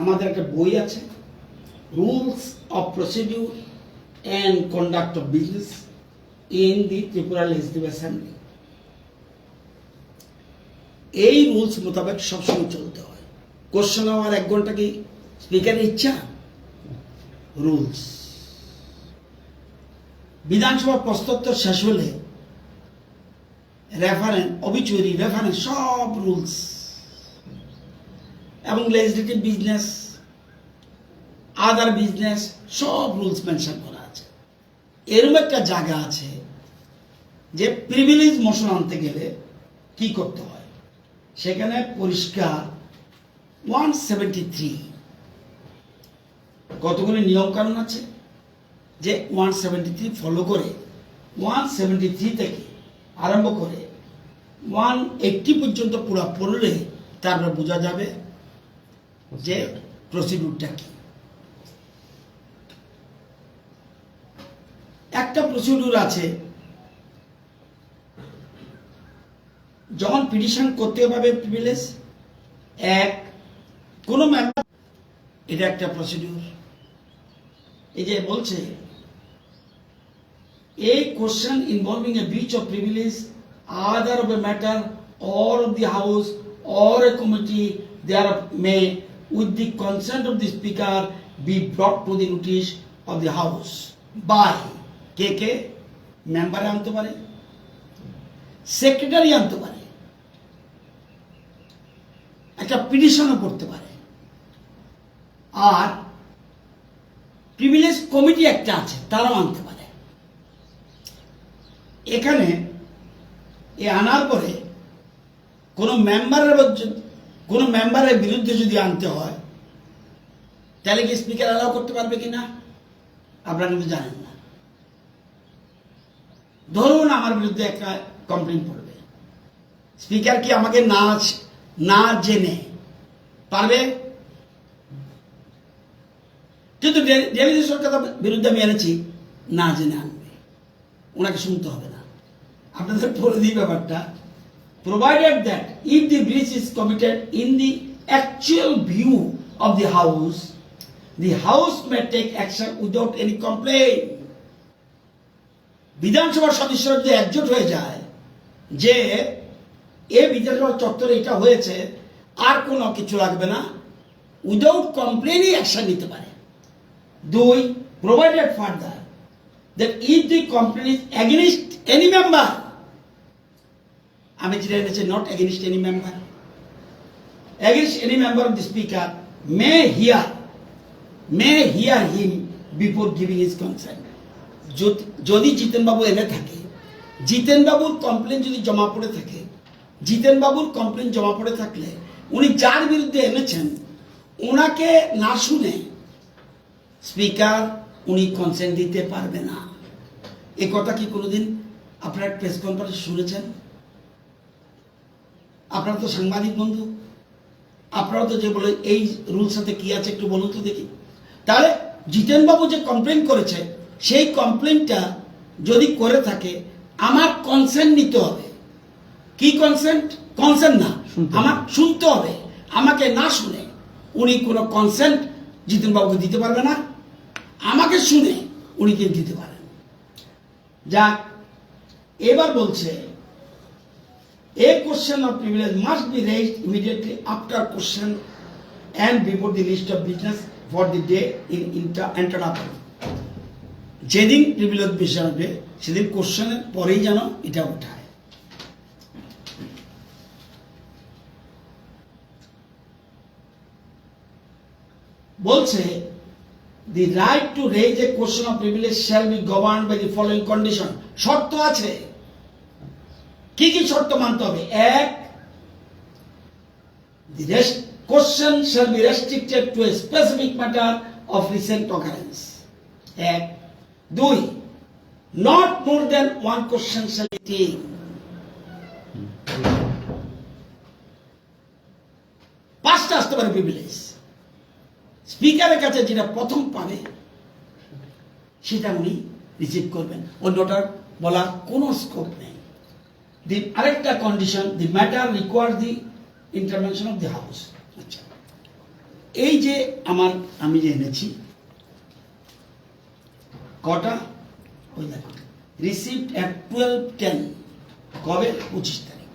আমাদের একটা বই আছে rules of procedure and conduct of business in the Tripura legislative assembly এই রুলস মোতাবেক সবসময় চলতে হয়। কোশ্চেন আমার এক ঘণ্টা কি? স্পিকারের ইচ্ছা? রুলস বিধানসভা প্রশ্নোত্তর শেষ হলে রেফারেন্স অবিচুরি রেফারেন্স সব রুলস এবং লেজিসলেটিভ বিজনেস আদার বিজনেস সব রুলস মেনশন করা আছে। এরকম একটা জায়গা আছে যে প্রিভিলেজ মোশন আনতে গেলে কি করতে হয়? সেখানে পরিষ্কার ওয়ান সেভেন্টি থ্রি কতগুলি নিয়ম কানুন আছে? যে ওয়ান সেভেন্টি থ্রি ফলো করে ওয়ান সেভেন্টি থ্রি থেকে আরম্ভ করে ওয়ান এইটটি পর্যন্ত পুরা পড়লে তারপরে বোঝা যাবে যে প্রসিডিউরটা কি একটা প্রসিডিউর আছে যখন পিটিশন করতে পারবে প্রিভিলেজ এক কোনো মেম্বার এটা একটা প্রসিডিউর এই যে বলছে a question involving a breach of privilege either of a matter or of the house or a committee thereof may with the consent of the speaker be brought to the notice of the house. By কে কে মেম্বারে আনতে পারে secretary আনতে পারে, একটা পিটিশনও করতে পারে। আর privilege committee একটা আছে, তারাও আনতে পারে। এখানে এ আনার পরে কোনো মেম্বারের কোনো মেম্বারের বিরুদ্ধে যদি আনতে হয়, তাহলে কি স্পিকার অ্যালাউ করতে পারবে কি না আপনারা কিন্তু জানেন না। ধরুন আমার বিরুদ্ধে একটা কমপ্লেন পড়বে। স্পিকার কি আমাকে না না জেনে পারবে? কিন্তু ডে- ডেলি সরকার বিরুদ্ধে আমি এনেছি, না জেনে আনবে। ওনাকে শুনতে হবে না। আপনাদের পড়ে দিই ব্যাপারটা। Provided that if the breach is committed in the actual view of the house, the house may take action without any complaint. বিধানসভার সদস্যরা যদি একজোট হয়ে যায় যে এ বিধানসভা চত্বরে এটা হয়েছে আর কোনো কিছু লাগবে না উইদাউট কমপ্লেনই অ্যাকশন নিতে পারে দুই provided further that if the complain is against any member আমি যেটা এনেছি not against any member against any member of the speaker may hear may hear him before giving is consent যদি জিতেনবাবু এনে থাকে জিতেনবাবুর কমপ্লেন যদি জমা পড়ে থাকে জিতেনবাবুর কমপ্লেন জমা পড়ে থাকলে উনি যার বিরুদ্ধে এনেছেন ওনাকে না শুনে স্পিকার উনি কনসেন্ট দিতে পারবে না এ কথা কি কোনোদিন আপনার প্রেস কনফারেন্স শুনেছেন আপনারা তো সাংবাদিক বন্ধু। আপনারা তো যে বলে এই রুলস সাথে কি আছে একটু বলুন তো দেখি। তাহলে জিতেনবাবু যে কমপ্লেন করেছে সেই কমপ্লেনটা যদি করে থাকে আমার কনসেন্ট নিতে হবে। কি কনসেন্ট কনসেন্ট না। আমার শুনতে হবে। আমাকে না শুনে উনি কোনো কনসেন্ট জিতেনবাবুকে দিতে পারবে না। আমাকে শুনে উনি কিন্তু দিতে পারেন যাক এবার বলছে A question of privilege must be raised immediately after question and before the list of business for the day in entered যেদিন প্রিভিলেজ বিষয় হবে সেদিন কোশ্চেনের পরেই যেন এটা উঠায় বলছে the right to raise a question of privilege shall be govern by the following condition শর্ত আছে কি কি শর্ত মানতে হবে? এক question shall be restricted to specific matter of recent occurrence এক, দুই not more than one question shall তিন পাঁচটা আসতে পারে প্রিভিলেজ স্পিকারের কাছে যেটা প্রথম পাবে, সেটা উনি রিসিভ করবেন। অন্যটার বলার কোনো স্কোপ নেই। দি আরেকটা condition the matter require the intervention of the house আচ্ছা। এই যে আমার, আমি যে এনেছি, কটা? ওই দেখো। রিসিপ্ট টুয়েলভ টেন কবে? পঁচিশ তারিখ।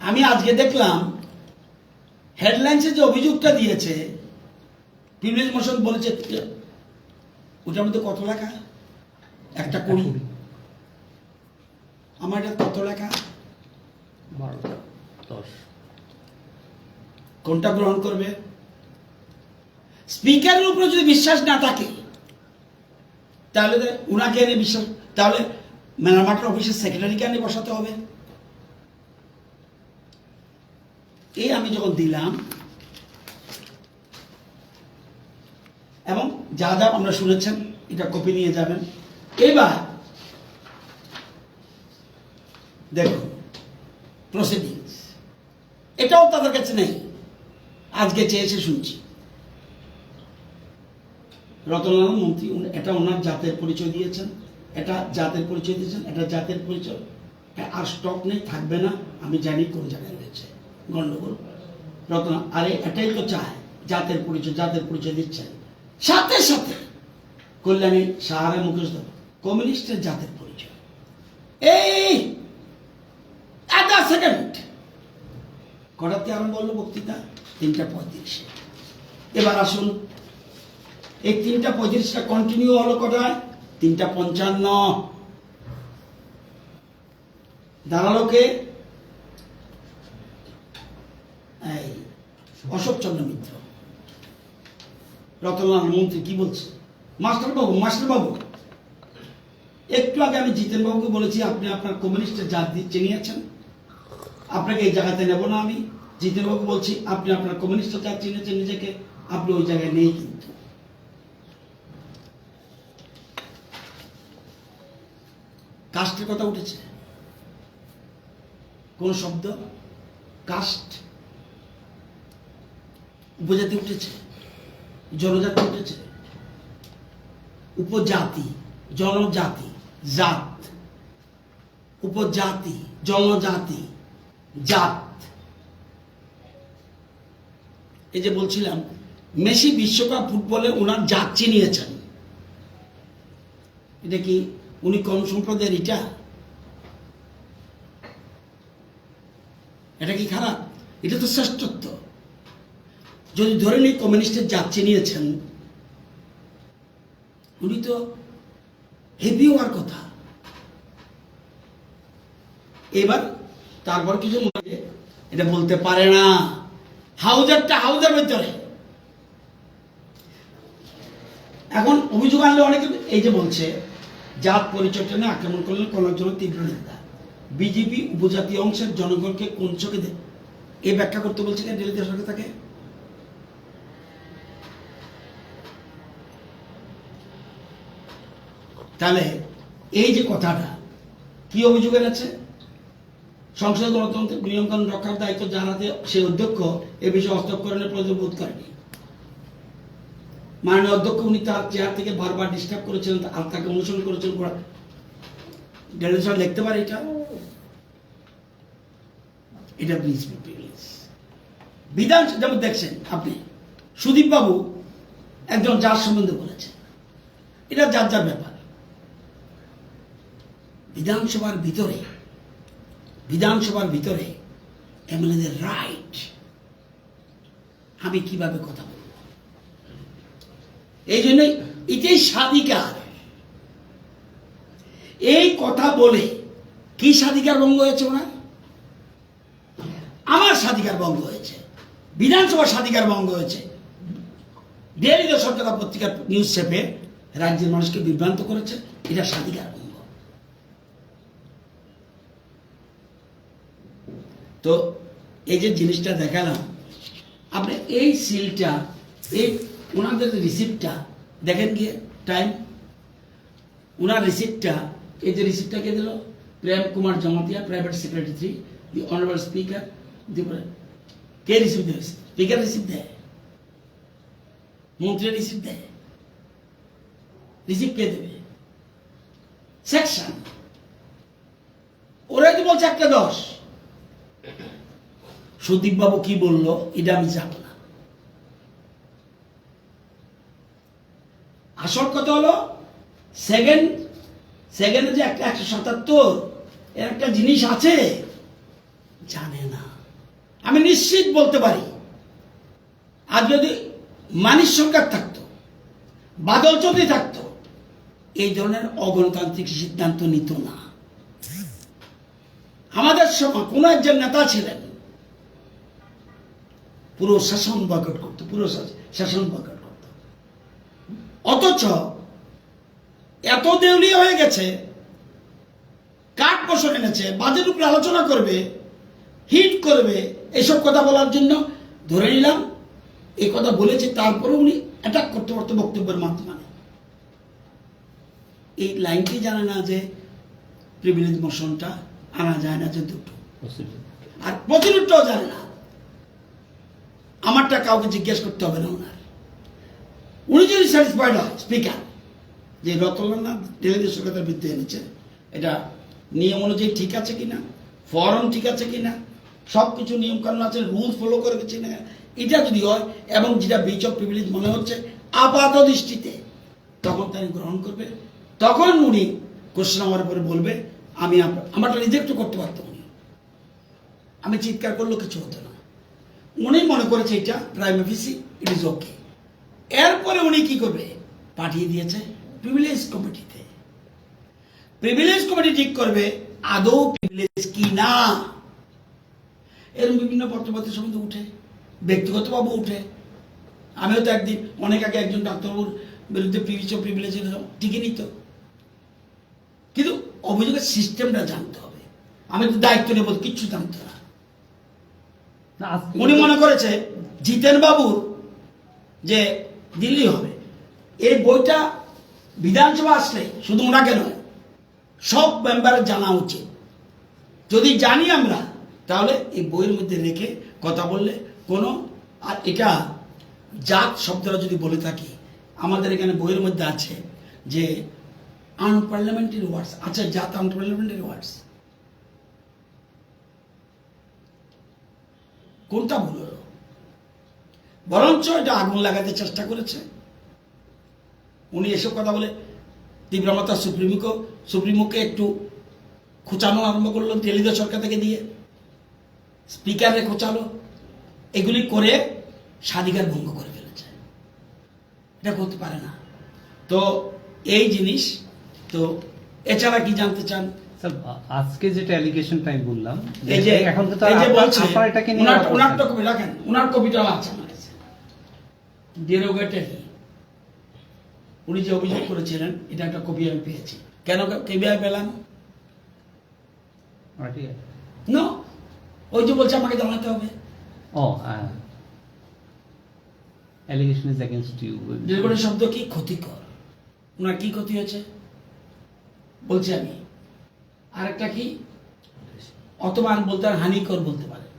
আমি আজকে দেখলাম হেডলাইন্সে যে অভিযোগটা দিয়েছে প্রিভিলেজ মোশন বলেছে, ওটার মধ্যে কত লেখা? একটা কুড়ি আমার কত লেখা? দশ। কোনটা গ্রহণ করবে? স্পিকারের উপরে যদি বিশ্বাস না থাকে তাহলে উনাকে এনে বিশ্বাস তাহলে মেনারমাটার অফিসের সেক্রেটারিকে এনে বসাতে হবে। এই আমি যখন দিলাম এবং যা যা আমরা শুনেছেন এটা কপি নিয়ে যাবেন। এবার দেখুন প্রসিডিংস এটাও তাদের কাছে নেই। আজকে চেয়েছে শুনছি। রতনলাল মন্ত্রী এটা ওনার জাতের পরিচয় দিয়েছেন, এটা জাতের পরিচয় দিয়েছেন, এটা জাতের পরিচয়। আর স্টক নেই, থাকবে না, আমি জানি কোন জায়গায় রয়েছে। গন্ডগোল। রতন, আরে, এটাই তো চায়, জাতের পরিচয় জাতের পরিচয় দিচ্ছেন সাথে সাথে কল্যাণী সাহারে মুকেশ দেব কমিউনিস্টের জাতের পরিচয়। এই একটা সেকেন্ড। কটাতে আরম্ভ হলো বক্তৃতা? তিনটা পঁয়ত্রিশে। এবার আসুন। এই তিনটা পঁয়ত্রিশটা কন্টিনিউ হলো কটায়? তিনটা পঞ্চান্ন। দাঁড়াল কে? এই অশোক চন্দ্র মিত্র। রতনলাল মন্ত্রী কি বলছে? মাস্টারবাবু মাস্টারবাবু। একটু আগে আমি জিতেন বাবুকে বলেছি, আপনি আপনার কমিউনিস্টের জাত দিয়ে চিনিয়েছেন আপনাকে এই জায়গাতে নেব না আমি। জিতেনবাবু বলছি, আপনি আপনার কমিউনিস্টের জাত চিনেছেন নিজেকে, আপনি ওই জায়গায় নেই কিন্তু। কাস্টের কথা উঠেছে। কোন শব্দ? কাস্ট উপজাতি উঠেছে, জনজাতি উঠেছে। উপজাতি, জনজাতি। জাত, উপজাতি, জনজাতি, জাত। এই যে বলছিলাম, মেসি বিশ্বকাপ ফুটবলে ওনার জাত চিনিয়েছেন। এটা কি উনি কোন সম্প্রদায়ের এটা এটা কি খারাপ? এটা তো শ্রেষ্ঠত্ব। যদি ধরে নিই, কমিউনিস্টের জাত চিনিয়েছেন, উনি তো হেভি হওয়ার কথা। এবার তারপর কিছু এটা বলতে পারে না। হাউজারটা হাউজার ভিতরে। এখন অভিযোগ আনলে অনেকে এই যে বলছে, জাত পরিচয়টা নিয়ে আক্রমণ করলে কোন একজনের তীব্র নিন্দা বিজেপি উপজাতি অংশের জনগণকে কোন চোখে দেয় এই ব্যাখ্যা করতে বলছে কেন দিল্লিতে সরকার তাকে। তাহলে এই যে কথাটা, কি অভিযোগের আছে? সংসদ গণতন্ত্র, নিয়মকানুন রক্ষার দায়িত্ব জানাতে সে অধ্যক্ষ এ বিষয়ে হস্তক্ষরণের প্রয়োজন বোধ করেনি মাননীয় অধ্যক্ষ, উনি তার চেয়ার থেকে বারবার ডিস্টার্ব করেছেন, আর তাকে অনুসরণ করেছেন ডেলিগেশন লিখতে পারে এটা? এটা প্লিজ বিধান, যেমন দেখছেন আপনি সুদীপ বাবু একজন যার সম্বন্ধে বলেছেন। এটা যার যার ব্যাপার। বিধানসভার ভিতরে বিধানসভার ভিতরে এমএলএদের রাইট আমি কীভাবে কথা বলব? এই জন্য এটাই স্বাধিকার। এই কথা বলে কি স্বাধিকার ভঙ্গ হয়েছে ওনার? আমার স্বাধিকার ভঙ্গ হয়েছে। বিধানসভার স্বাধিকার ভঙ্গ হয়েছে। ডেলি টাকা পত্রিকার নিউজ চেপে রাজ্যের মানুষকে বিভ্রান্ত করেছে। এটা স্বাধিকার ভঙ্গ তো এই যে জিনিসটা দেখালাম, আপনি এই সিলটা এই ওনাদের রিসিপ্টটা দেখেন গিয়ে টাইম ওনার রিসিপ্টটা এই যে রিসিপ্টটা কে দিল? Prem Kumar Jamatia private secretary the honourable speaker the K receipt দেয়? স্পিকার রিসিপ্ট দেয়? মন্ত্রী রিসিপ্ট দেয়? রিসিপ্ট কে দেবে? সেকশন ওরা কি বলছে একটা দশ। সুদীপ বাবু কি বলল, এটা আমি জানি না। আসল কথা হলো, সেকেন্ড, সেকেন্ডে যে একটা একশো সাতাত্তর, এর একটা জিনিস আছে, জানে না। আমি নিশ্চিত বলতে পারি, আর যদি মানিস সরকার থাকতো, বাদল চৌধুরী থাকতো, এই ধরনের অগণতান্ত্রিক সিদ্ধান্ত নিত না। আমাদের সময় কোন একজন নেতা ছিলেন, পুরো শাসন বয়কট করতো, পুরো শাসন বয়কট করতো। অথচ এত দেউলিয়া হয়ে গেছে, কাঠ বসন এনেছে বাজেট উপরে আলোচনা করবে, হিট করবে, এসব কথা বলার জন্য ধরে নিলাম, এই কথা বলেছে তারপরে উনি অ্যাটাক করতে পারতো বক্তব্যের মাধ্যমে এই লাইনটি জানে না যে প্রিভিলেজ মোশনটা আনা যায় না যে দুটো আর প্রচুরটাও জানে না। আমারটা কাউকে জিজ্ঞেস করতে হবে না ওনার। উনি যদি স্যাটিসফাইড হয় স্পিকার যে রতনলাল টেলিভিশন সরকারের বিরুদ্ধে এনেছে এটা নিয়ম অনুযায়ী ঠিক আছে কিনা ফর্ম ঠিক আছে কিনা সব কিছু নিয়ম কানুন আছে রুলস ফলো করে গেছি না এটা যদি হয়, এবং যেটা বিচ অফ প্রিভিলেজ মনে হচ্ছে, আপাত দৃষ্টিতে তখন তাই গ্রহণ করবে। তখন উনি কোশ্চেন আমার উপরে বলবে আমি আমারটা রিজেক্টও করতে পারতাম আমি চিৎকার করলেও কিছু হতো না। উনি মনে করেছে এটা প্রাইম অফিসি ইট ইজ ওকে এরপরে উনি কি করবে? পাঠিয়ে দিয়েছে প্রিভিলেজ কমিটিতে প্রিভিলেজ কমিটি ঠিক করবে, আদৌ প্রিভিলেজ কি না? এরকম বিভিন্ন পত্রপাতির সম্বন্ধে উঠে ব্যক্তিগতভাবে উঠে। আমিও তো একদিন, অনেক আগে একজন ডাক্তারবাবুর বিরুদ্ধে প্রিভিলেজ প্রিভিলেজের টিকে নিত। অভিযোগের সিস্টেমটা জানতে হবে। আমি তো দায়িত্ব নেব কিচ্ছু জানতো না। উনি মনে করেছে জিতেন বাবুর যে দিল্লি হবে এই বইটা বিধানসভা আসলে শুধু ওনাকে নয় সব মেম্বারের জানা উচিত। যদি জানি আমরা তাহলে এই বইয়ের মধ্যে রেখে কথা বললে কোনো আর এটা জাত শব্দটা যদি বলে থাকি আমাদের এখানে বইয়ের মধ্যে আছে যে আনপার্লামেন্টারি ওয়ার্ডস আচ্ছা জাত আনপার্লামেন্টারি ওয়ার্ডস। কোনটা ভুল বরঞ্চ এটা আগুন লাগাতে চেষ্টা করেছে। উনি এসব কথা বলে তীব্রমাতা সুপ্রিমোকে সুপ্রিমোকে একটু খোঁচানো আরম্ভ করল টেলিদা সরকার থেকে দিয়ে। স্পিকারে খোঁচালো। এগুলি করে স্বাধিকার ভঙ্গ করে ফেলেছে। এটা করতে পারে না। তো এই জিনিস তো এছাড়া কি জানতে চান? আজকে যেটা অ্যালিগেশনটা আমি বললাম এই যে এখন তো এই যে বলছে এটাকে নিয়ে ওনার কথা ওনারটা বলছেন। কবি রাখেন ওনার কবিটাও আছে আমার কাছে। ডেরোগেটারি উনি যে অভিযোগ করেছিলেন এটা একটা কবি আমি পেয়েছি। কেন কবি আমি পেলাম? না ওই যে বলছে আমাকে জানাতে হবে। ও হ্যাঁ। Allegation is against you derogatory শব্দ কি? ক্ষতিকর। ওনার কি ক্ষতি হয়েছে? বলছি আমি। আরেকটা কি? অতমান বলতে পারেন হানিকর বলতে পারেন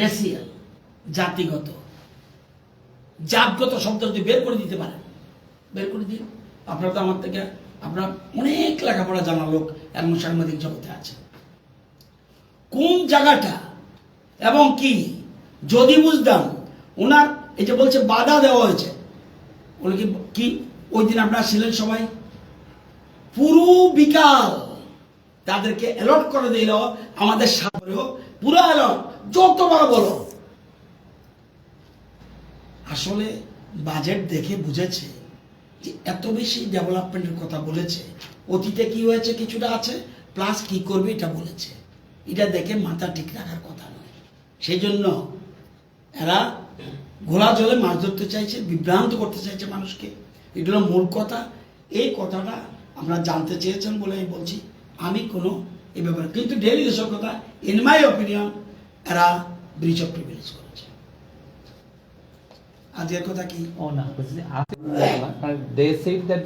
রেসিয়াল, জাতিগত। জাতগত শব্দ যদি বের করে দিতে পারেন, বের করে দিন। আপনারা তো আমার থেকে, আপনার অনেক লেখাপড়া জানা লোক এবং সাংবাদিক জগতে আছে কোন জায়গাটা এবং কি, যদি বুঝতাম, ওনার এই যে বলছে বাধা দেওয়া হয়েছে উনি কি? ওই দিন আপনারা ছিলেন সবাই? পুরো বিকাল তাদেরকে অ্যালট করে দিল, আমাদের সাথে পুরো অ্যালট যতবার বলো। আসলে বাজেট দেখে বুঝেছে যে এত বেশি ডেভেলপমেন্টের কথা বলেছে। অতীতে কি হয়েছে, কিছুটা আছে প্লাস কি করবে এটা বলেছে। এটা দেখে মাথা ঠিক রাখার কথা নয়। সেই জন্য এরা ঘোলা জলে মাছ ধরতে চাইছে, বিভ্রান্ত করতে চাইছে মানুষকে। এগুলো মূল কথা। এই কথাটা আপনারা জানতে চেয়েছেন বলে আমি বলছি আমি কোনো এ ব্যাপারে কিন্তু ডেলি এসব কথা ইন মাই অপিনিয়ন এরা ব্রিজ অফ প্রিভিলেজ করেছে। আজকের কথা কি? ও না দে সেড দ্যাট